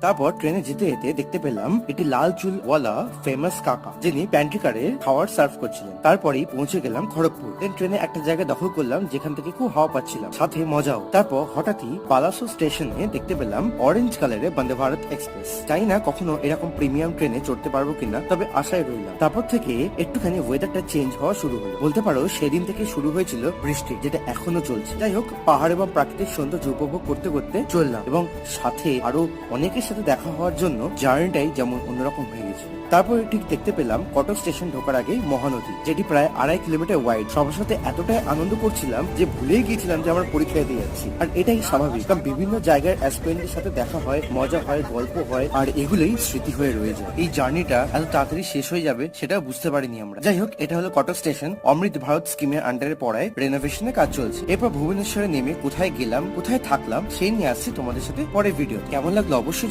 তারপর ট্রেনে যেতে যেতে দেখতে পেলাম একটি লাল চুলওয়ালা ফেমাস কাকা, যিনি প্যান্ট্রি কারে খাবার সার্ভ করছিলেন। তারপরেই পৌঁছে গেলাম খড়গপুর। দেন ট্রেনে একটা জায়গা দখল করলাম, যেখান থেকে খুব হাওয়া পাচ্ছিলাম। সাথে মজাও। তারপর হঠাৎই পালাসো স্টেশনে দেখতে পেলাম অরেঞ্জ কালারের বন্দে ভারত এক্সপ্রেস জানি না কখনো এরকম প্রিমিয়াম ট্রেনে চড়তে পারব কিনা, তবে আশায় রইলাম। তারপর থেকে একটুখানি ওয়েদারটা চেঞ্জ হওয়া শুরু হলো। বলতে পারো, সেদিন থেকে শুরু হয়েছিল বৃষ্টি, যেটা এখনও চলছে। যাই হোক, পাহাড় এবং প্রাকৃতিক সৌন্দর্য উপভোগ করতে করতে চললাম। এবং সাথে আরও অনেকের সাথে দেখা হওয়ার জন্য জার্নিটাই যেমন অন্যরকম হয়ে গেছিল তারপরে ঠিক দেখতে পেলাম কটক স্টেশন ঢোকার আগে মহানদী, যেটি প্রায় আড়াই কিলোমিটার ওয়াইড সবার সাথে এতটাই আনন্দ করছিলাম যে ভুলেই গিয়েছিলাম যে আমরা পরীক্ষা দিয়ে যাচ্ছি। আর এটাই স্বাভাবিক, কারণ বিভিন্ন জায়গার অ্যাসপিরেন্টের সাথে দেখা হয়, মজা হয়, গল্প হয়, আর এগুলোই স্মৃতি হয়ে রয়ে যায়। এই জার্নিটা এত তাড়াতাড়ি শেষ হয়ে যাবে সেটা বুঝতে পারিনি আমরা। যাই হোক, এটা হলো কটক স্টেশন, অমৃত ভারত স্কিমের আন্ডারে পড়ায় রেনোভেশনের কাজ চলছে। এরপর ভুবনেশ্বরে নেমে কোথায় গেলাম, কোথায় থাকলাম, সেই নিয়ে আসছি তোমাদের সাথে পরে ভিডিও কেমন লাগল অবশ্যই।